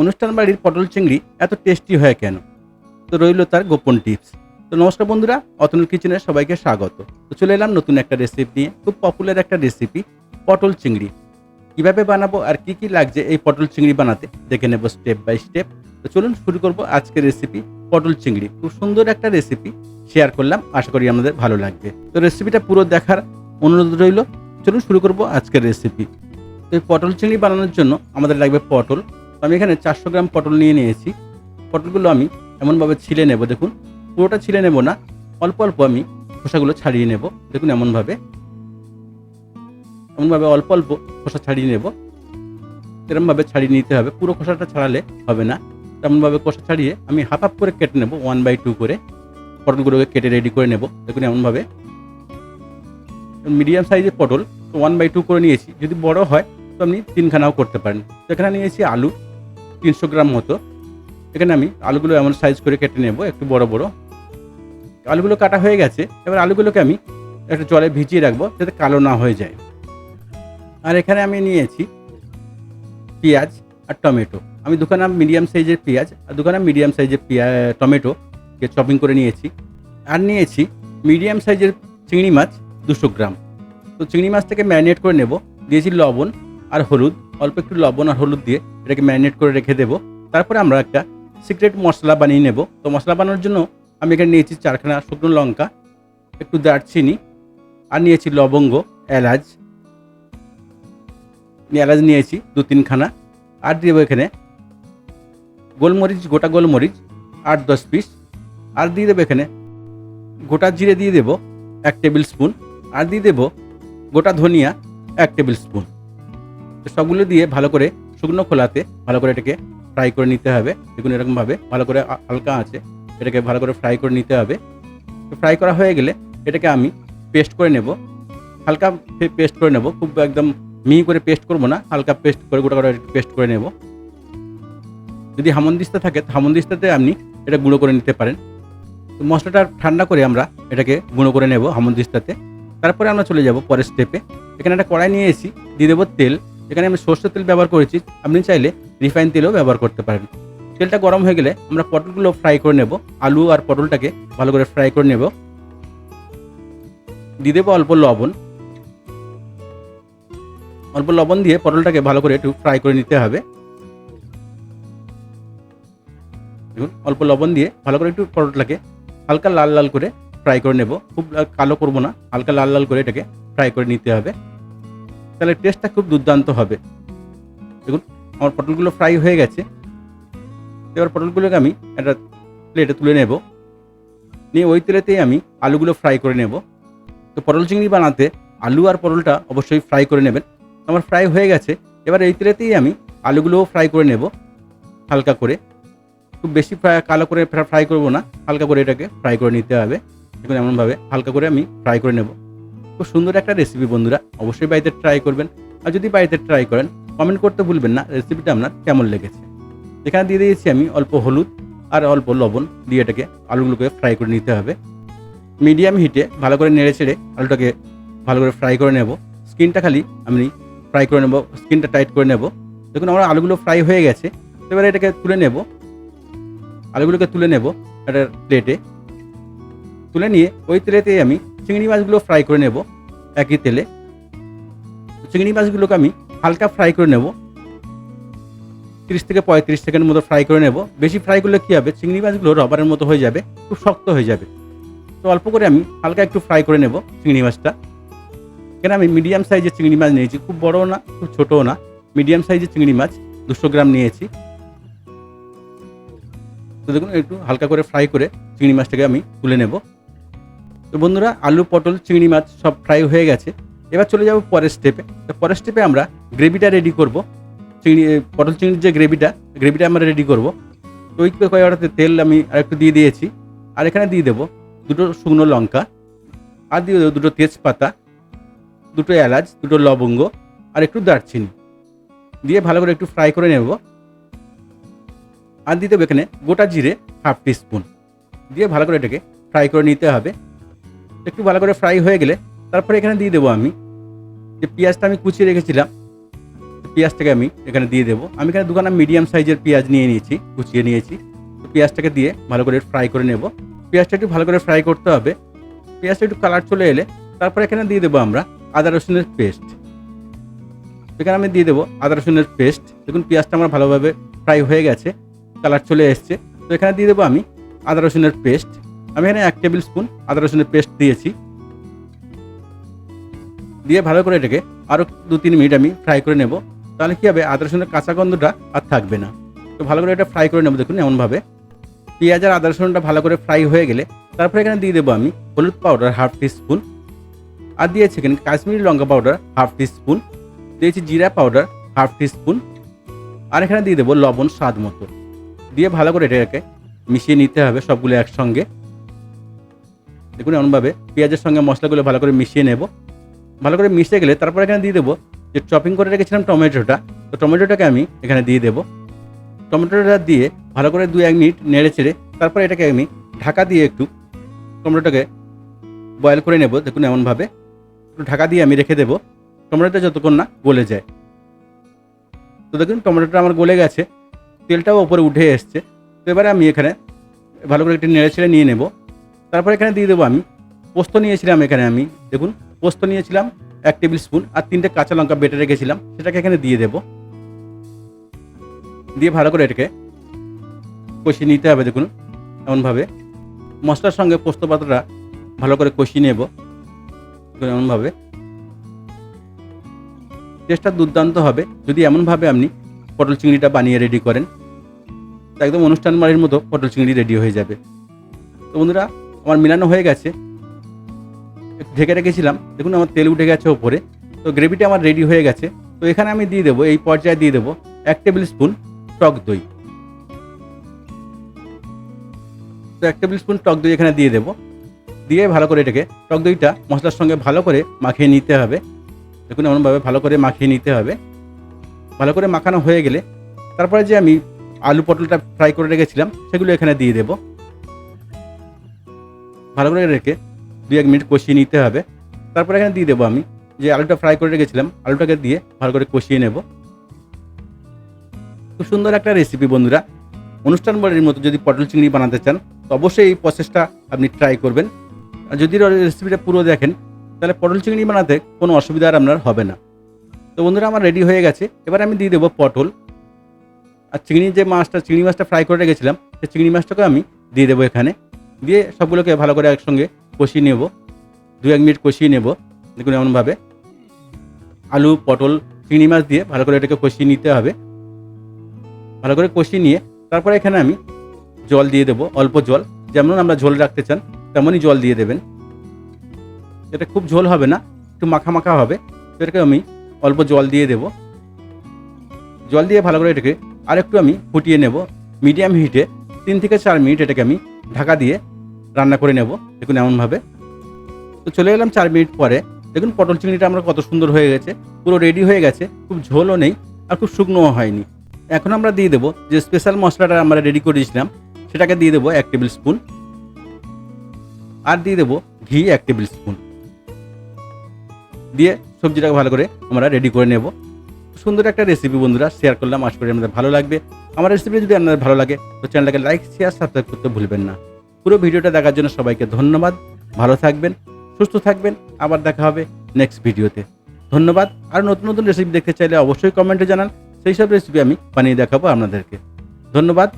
অনুষ্ঠান বাড়ির পটল চিংড়ি এত টেস্টি হয় কেন? তো রইল তার গোপন টিপস তো নমস্কার বন্ধুরা অতনুল কিচেনে সবাইকে স্বাগত। তো চলে এলাম নতুন একটা রেসিপি নিয়ে, খুব পপুলার একটা রেসিপি পটল চিংড়ি। কীভাবে বানাবো আর কি কি লাগছে এই পটল চিংড়ি বানাতে, দেখে নেব স্টেপ বাই স্টেপ তো চলুন শুরু করব আজকের রেসিপি পটল চিংড়ি। খুব সুন্দর একটা রেসিপি শেয়ার করলাম, আশা করি আমাদের ভালো লাগবে। তো রেসিপিটা পুরো দেখার অনুরোধ রইল। চলুন শুরু করব আজকের রেসিপি তো এই পটল চিংড়ি বানানোর জন্য আমাদের লাগবে পটল আমি এখানে চারশো গ্রাম পটল নিয়ে নিয়েছি। পটলগুলো আমি এমনভাবে ছিলে নেব, দেখুন। পুরোটা ছিলে নেব না, অল্প অল্প আমি খোসাগুলো ছাড়িয়ে নেব, দেখুন এমনভাবে। এমনভাবে অল্প অল্প খোসা ছাড়িয়ে নেব। এরমভাবে ছাড়িয়ে নিতে হবে, পুরো খোসাটা ছাড়ালে হবে না। তেমনভাবে খোসা ছাড়িয়ে আমি হাফ হাফ করে কেটে নেব, ওয়ান বাই টু করে। পটলগুলোকে কেটে রেডি করে নেব, দেখুন এমনভাবে। মিডিয়াম সাইজের পটল, ওয়ান বাই টু করে নিয়েছি। যদি বড় হয়, তো আপনি তিনখানাও করতে পারেন। তো এখানে নিয়েছি আলু তিনশো গ্রাম মতো। এখানে আমি আলুগুলো এমন সাইজ করে কেটে নেব, একটু বড় বড়। আলুগুলো কাটা হয়ে গেছে, এবার আলুগুলোকে আমি একটু জলে ভিজিয়ে রাখব যাতে কালো না হয়ে যায়। আর এখানে আমি নিয়েছি পেঁয়াজ আর টমেটো। আমি দোকানে মিডিয়াম সাইজের পেঁয়াজ আর দোকানে মিডিয়াম সাইজের টমেটোকে চপিং করে নিয়েছি। আর নিয়েছি মিডিয়াম সাইজের চিংড়ি মাছ দুশো গ্রাম। তো চিংড়ি মাছটাকে ম্যারিনেট করে নেব। দিয়েছি লবণ আর হলুদ। অল্প একটু লবণ আর হলুদ দিয়ে এটাকে ম্যারিনেট করে রেখে দেবো। তারপরে আমরা একটা সিক্রেট মশলা বানিয়ে নেব। তো মশলা বানানোর জন্য আমি এখানে নিয়েছি চারখানা শুকনো লঙ্কা, একটু দারচিনি আর নিয়েছি লবঙ্গ, এলাচ। এলাচ নিয়েছি দু তিনখানা। আর দেবো এখানে গোলমরিচ, গোটা গোলমরিচ আট দশ পিস। আর দিয়ে দেবো এখানে গোটা জিরে দিয়ে দেবো এক টেবিল স্পুন। আর দিয়ে দেবো গোটা ধনিয়া এক টেবিল স্পুন। তো সবগুলো দিয়ে ভালো করে শুকনো খোলাতে ভালো করে এটাকে ফ্রাই করে নিতে হবে। দেখুন এরকমভাবে ভালো করে হালকা আছে। এটাকে ভালো করে ফ্রাই করে নিতে হবে। তো ফ্রাই করা হয়ে গেলে এটাকে আমি পেস্ট করে নেব। হালকা পেস্ট করে নেব। খুব একদম মিহি করে পেস্ট করব না। হালকা পেস্ট করে গোটা করে পেস্ট করে নেব। যদি হামনদিস্তা থাকে, তো হামনদিস্তাতে আপনি এটা গুঁড়ো করে নিতে পারেন। তো মশলাটা ঠান্ডা করে আমরা এটাকে গুঁড়ো করে নেব হামনদিস্তাতে। তারপরে আমরা চলে যাব পরের স্টেপে এখানে একটা কড়াই নিয়ে এসেছি। দিয়ে দেবো তেল। এখানে আমি সর্ষের তেল ব্যবহার করেছি, আপনি চাইলে রিফাইন তেলও ব্যবহার করতে পারেন। তেলটা গরম হয়ে গেলে আমরা পটলগুলো ফ্রাই করে নেব, আলু আর পটলটাকে ভালো করে ফ্রাই করে নেব। দিয়ে দেবো অল্প লবণ। অল্প লবণ দিয়ে পটলটাকে ভালো করে একটু ফ্রাই করে নিতে হবে। দেখুন, অল্প লবণ দিয়ে ভালো করে একটু পটলটাকে হালকা লাল লাল করে ফ্রাই করে নেব। খুব কালো করব না, হালকা লাল লাল করে এটাকে ফ্রাই করে নিতে হবে। তাহলে টেস্টটা খুব দুর্দান্ত হবে। দেখুন, আমার পটলগুলো ফ্রাই হয়ে গেছে। এবার পটলগুলোকে আমি একটা প্লেটে তুলে নেব। নিয়ে ওই তেলেতেই আমি আলুগুলো ফ্রাই করে নেব। তো পটল চিংড়ি বানাতে আলু আর পটলটা অবশ্যই ফ্রাই করে নেবেন। আমার ফ্রাই হয়ে গেছে। এবার এই তেলেতেই আমি আলুগুলোও ফ্রাই করে নেব হালকা করে। খুব বেশি ফ্রাই কালো করে ফ্রাই করব না। হালকা করে এটাকে ফ্রাই করে নিতে হবে। এমনভাবে হালকা করে আমি ফ্রাই করে নেব। খুব সুন্দর একটা রেসিপি বন্ধুরা, অবশ্যই বাড়িতে ট্রাই করবেন। আর যদি বাড়িতে ট্রাই করেন কমেন্ট করতে ভুলবেন না রেসিপিটা আপনার কেমন লেগেছে? এখানে দিয়ে দিয়েছি আমি অল্প হলুদ আর অল্প লবণ, দিয়ে এটাকে আলুগুলোকে ফ্রাই করে নিতে হবে। মিডিয়াম হিটে ভালো করে নেড়ে ছেড়ে আলুটাকে ভালো করে ফ্রাই করে নেব। স্কিনটা খালি আমি ফ্রাই করে নেব স্কিনটা টাইট করে নেব। দেখুন আমার আলুগুলো ফ্রাই হয়ে গেছে। এবারে এটাকে তুলে নেব। আলুগুলোকে তুলে নেব একটা প্লেটে তুলে নিয়ে ওই তেলেতে আমি চিংড়ি মাছগুলো ফ্রাই করে নেব একই তেলে। চিংড়ি মাছগুলোকে আমি হালকা ফ্রাই করে নেব। তিরিশ থেকে পঁয়ত্রিশ সেকেন্ড মতো ফ্রাই করে নেব। বেশি ফ্রাই করলে কী হবে? চিংড়ি মাছগুলো রবারের মতো হয়ে যাবে, খুব শক্ত হয়ে যাবে। তো অল্প করে আমি হালকা একটু ফ্রাই করে নেব চিংড়ি মাছটা। এখানে আমি মিডিয়াম সাইজের চিংড়ি মাছ নিয়েছি, খুব বড়ও না, খুব ছোটও না। মিডিয়াম সাইজের চিংড়ি মাছ, দুশো গ্রাম নিয়েছি। তো দেখুন, একটু হালকা করে ফ্রাই করে চিংড়ি মাছটাকে আমি তুলে নেব। তো বন্ধুরা, আলু, পটল, চিংড়ি মাছ সব ফ্রাই হয়ে গেছে। এবার চলে যাব পরের স্টেপে তো পরের স্টেপে আমরা গ্রেভিটা রেডি করব। চিংড়ি পটল, চিংড়ির যে গ্রেভিটা গ্রেভিটা আমরা রেডি করব। তো ওই কয়টাতে তেল আমি আরেকটু দিয়ে দিয়েছি। আর এখানে দিয়ে দেবো দুটো শুকনো লঙ্কা, আর দিয়ে দেবো দুটো তেজপাতা, দুটো এলাচ, দুটো লবঙ্গ, আর একটু দারচিনি। দিয়ে ভালো করে একটু ফ্রাই করে নেব। আর দিতে হবে এখানে গোটা জিরে হাফ স্পুন দিয়ে ভালো করে এটাকে ফ্রাই করে নিতে হবে। একটু ভালো করে ফ্রাই হয়ে গেলে তারপরে এখানে দিয়ে দেবো আমি যে পেঁয়াজটা আমি কুচিয়ে রেখেছিলাম পেঁয়াজটাকে আমি এখানে দিয়ে দেবো। আমি এখানে দুখানা মিডিয়াম সাইজের পেঁয়াজ নিয়ে নিয়েছি, কুচিয়ে নিয়েছি। তো পেঁয়াজটাকে দিয়ে ভালো করে ফ্রাই করে নেব। পেঁয়াজটা একটু ভালো করে ফ্রাই করতে হবে। পেঁয়াজটা একটু কালার চলে এলে তারপরে এখানে দিয়ে দেবো আমরা আদা রসুনের পেস্ট এখানে আমি দিয়ে দেবো আদা রসুনের পেস্ট দেখুন পেঁয়াজটা আমার ভালোভাবে ফ্রাই হয়ে গেছে কালার চলে এসছে। তো এখানে দিয়ে দেবো আমি আদা রসুনের পেস্ট আমি এখানে এক টেবিল স্পুন আদা রসুনের পেস্ট দিয়েছি। দিয়ে ভালো করে এটাকে আরও দু তিন মিনিট আমি ফ্রাই করে নেব। তাহলে কী হবে? আদা রসুনের কাঁচা গন্ধটা আর থাকবে না। তো ভালো করে এটা ফ্রাই করে নেব দেখুন এমনভাবে। পেঁয়াজ আর আদা রসুনটা ভালো করে ফ্রাই হয়ে গেলে তারপরে এখানে দিয়ে দেবো আমি হলুদ পাউডার হাফ টি স্পুন। আর দিয়েছি এখানে কাশ্মীরি লঙ্কা পাউডার হাফ টি স্পুন। দিয়েছি জিরা পাউডার হাফ টি স্পুন। আর এখানে দিয়ে দেবো লবণ স্বাদ মতো। দিয়ে ভালো করে এটাকে মিশিয়ে নিতে হবে সবগুলো একসঙ্গে। দেখুন এমনভাবে পেঁয়াজের সঙ্গে মশলাগুলো ভালো করে মিশিয়ে নেব। ভালো করে মিশে গেলে তারপর এখানে দিয়ে দেবো যে চপিং করে রেখেছিলাম টমেটোটা। তো টমেটোটাকে আমি এখানে দিয়ে দেবো। টমেটোটা দিয়ে ভালো করে দু এক মিনিট নেড়ে চেড়ে তারপর এটাকে আমি ঢাকা দিয়ে একটু টমেটোটাকে বয়েল করে নেব। দেখুন এমনভাবে একটু ঢাকা দিয়ে আমি রেখে দেবো। টমেটোটা যতক্ষণ না গলে যায়। তো দেখুন টমেটোটা আমার গলে গেছে। তেলটাও ওপরে উঠে এসছে। তো এবারে আমি এখানে ভালো করে একটু নেড়ে ছেড়ে নিয়ে নেব। তারপর এখানে দিয়ে দেবো আমি। পোস্ত নিয়েছিলাম এখানে আমি, দেখুন, পোস্ত নিয়েছিলাম, এক টেবিল স্পুন আর তিনটে কাঁচা লঙ্কা বেটে রেখেছিলাম, সেটাকে এখানে দিয়ে দেবো। দিয়ে ভালো করে এটাকে কষিয়ে নিতে হবে, দেখুন, এমনভাবে। মশলার সঙ্গে পোস্ত পাতাটা ভালো করে কষিয়ে নেব এমনভাবে। টেস্টটা দুর্দান্ত হবে, যদি এমনভাবে আপনি পটল চিংড়িটা বানিয়ে রেডি করেন একদম অনুষ্ঠান বাড়ির মতো পটল চিংড়ি রেডি হয়ে যাবে। তো বন্ধুরা আমার মিলানো হয়ে গেছে। ঢেকে রেখেছিলাম। দেখুন আমার তেল উঠে গেছে ওপরে। তো গ্রেভিটা আমার রেডি হয়ে গেছে। তো এখানে আমি দিয়ে দেবো, এই পর্যায়ে দিয়ে দেবো এক টেবিল স্পুন টক দই। তো এক টেবিল স্পুন টক দই এখানে দিয়ে দেবো। দিয়ে ভালো করে এটাকে, টক দইটা মশলার সঙ্গে ভালো করে মাখিয়ে নিতে হবে। দেখুন এমনভাবে ভালো করে মাখিয়ে নিতে হবে। ভালো করে মাখানো হয়ে গেলে, তারপরে যে আমি আলু পটলটা ফ্রাই করে রেখেছিলাম, সেগুলো এখানে দিয়ে দেব। ভালো করে রেখে দু এক মিনিট কষিয়ে নিতে হবে। তারপরে এখানে দিয়ে দেবো আমি যে আলুটা ফ্রাই করে রেখেছিলাম, আলুটাকে দিয়ে ভালো করে কষিয়ে নেব। খুব সুন্দর একটা রেসিপি বন্ধুরা। অনুষ্ঠান বাড়ির মতো যদি পটল চিংড়ি বানাতে চান, তো অবশ্যই এই প্রসেসটা আপনি ট্রাই করবেন। আর যদি রেসিপিটা পুরো দেখেন, তাহলে পটল চিংড়ি বানাতে কোনো অসুবিধা আর আপনার হবে না। তো বন্ধুরা, আমার রেডি হয়ে গেছে। এবার আমি দিয়ে দেবো পটল। আর চিংড়ি যে মাছটা, চিংড়ি মাছটা ফ্রাই করে রেখেছিলাম, সেই চিংড়ি মাছটাকে আমি দিয়ে দেবো এখানে। দিয়ে সবগুলোকে ভালো করে একসঙ্গে কষিয়ে নেব। দু এক মিনিট কষিয়ে নেব, দেখুন এমনভাবে। আলু, পটল, চিংড়ি মাছ দিয়ে ভালো করে এটাকে কষিয়ে নিতে হবে। ভালো করে কষিয়ে নিয়ে তারপরে এখানে আমি জল দিয়ে দেবো, অল্প জল। যেমন আমরা ঝোল রাখতে চান, তেমনই জল দিয়ে দেবেন। এটা খুব ঝোল হবে না, একটু মাখা মাখা হবে। এটাকে আমি অল্প জল দিয়ে দেব। জল দিয়ে ভালো করে এটাকে আর একটু আমি ফুটিয়ে নেব। মিডিয়াম হিটে তিন থেকে চার মিনিট এটাকে আমি ঢাকা দিয়ে রান্না করে নেব, দেখুন এমনভাবে। তো চলে এলাম চার মিনিট পরে। দেখুন পটল চিংড়িটা আমরা কত সুন্দর হয়ে গেছে, পুরো রেডি হয়ে গেছে, খুব ঝোলও নেই আর খুব শুকনোও হয়নি। এখন আমরা দিয়ে দেবো যে স্পেশাল মশলাটা আমরা রেডি করে দিয়েছিলাম, সেটাকে দিয়ে দেবো এক টেবিল স্পুন আর দিয়ে দেবো ঘি এক টেবিল স্পুন দিয়ে সবজিটাকে ভালো করে আমরা রেডি করে নেব। সুন্দর একটা রেসিপি বন্ধুরা শেয়ার করলাম। আশা করি আপনাদের ভালো লাগবে। আমার রেসিপি যদি আপনাদের ভালো লাগে, তো চ্যানেলটাকে লাইক শেয়ার সাবস্ক্রাইব করতে ভুলবেন না। পুরো ভিডিওটা দেখার জন্য সবাইকে ধন্যবাদ। ভালো থাকবেন, সুস্থ থাকবেন। আবার দেখা হবে নেক্সট ভিডিওতে। ধন্যবাদ। আর নতুন নতুন রেসিপি দেখতে চাইলে অবশ্যই কমেন্টে জানান। সেই সব রেসিপি আমি বানিয়ে দেখাবো আপনাদেরকে। ধন্যবাদ।